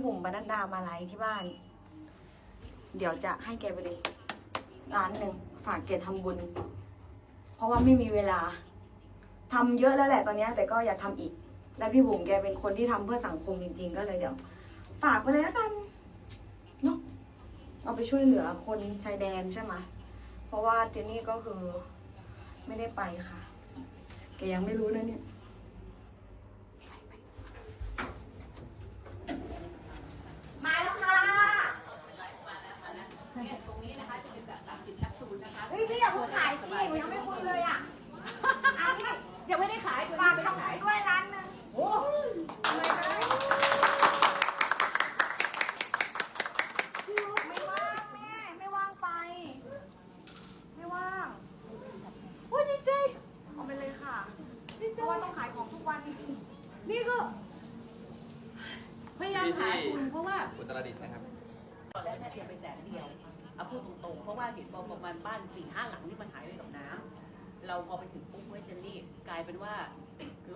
พี่บุ๋มบรรณดามาไลฟ์ที่บ้าน เดี๋ยวจะให้แกไปเลยร้านหนึ่งฝากแกทำบุญ เพราะว่าไม่มีเวลาทำเยอะแล้วแหละตอนนี้แต่ก็อยากทำอีก แล้วพี่บุ๋มแกเป็นคนที่ทำเพื่อสังคมจริง ๆ ก็เลยเดี๋ยว ฝากไปเลยแล้วกันเนาะเอาไปช่วยเหลือคนชายแดนใช่ไหมเพราะว่าเจนนี่ก็คือไม่ได้ไปค่ะแกยังไม่รู้นะเนี่ย มาแล้วค่ะเฮ้ยพี่อย่าเพิ่งขายสิหนูยังไม่คุยเลยอะอะพี่ ยังไม่ได้ขาย ฝากทำบุญด้วยร้านหนึง โอ้ย อะไรก็ได้ไม่ว่างแม่ ไม่ว่างไป ไม่ว่าง โอ้ยดีใจ เอาไปเลยค่ะ ดี เพ ใจ ราะว่า ต้องขายของทุกวัน นี่ก็ พยายามหาทุนเพราะว่าอุตรดิตถ์นะครับตอนแรกแค่เตรียมไปแสนเดียวเอาพูดตรงๆ เพราะว่าเห็นบอกประมาณบ้านสี่ห้าหลังที่มันหายไปกับน้ำเราพอไปถึงปุ๊บเว้ยเจนนี่กลายเป็นว่า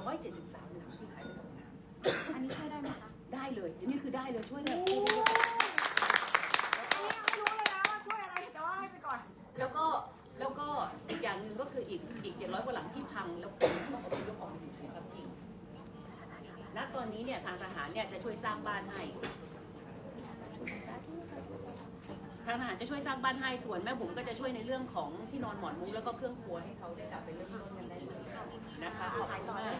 ร้อยเจ็ดสิบสามหลังที่หายไปกับน้อันนี้ช่วยได้ไหมคะำได้เลยนี่คือได้เลยช่วยเลยอันนี้ยังไม่รู้เลยนะว่าช่วยอะไรแต่ว่าให้ไปก่อน แล้วก็แล้วก็อีกอย่างหนึ่งก็คืออีกอีกเจ็ดร้อยกว่าหลังที่พังแล้วคนต้องอพยพออกไปอยู่ที่ครับที่ณต อนนี้เนี่ยทางทหารเนี่ยจะช่วยสร้างบ้านให้ ทางทหารจะช่วยสร้างบ้านให้ส่วนแม่บุ๋มก็จะช่วยในเรื่องของที่นอนหมอนมุ้งแล้วก็เครื่องครัวให้เขาได้กลับไปเริ่มต้นกันได้เลยนะคะขอบคุณมากค่ะ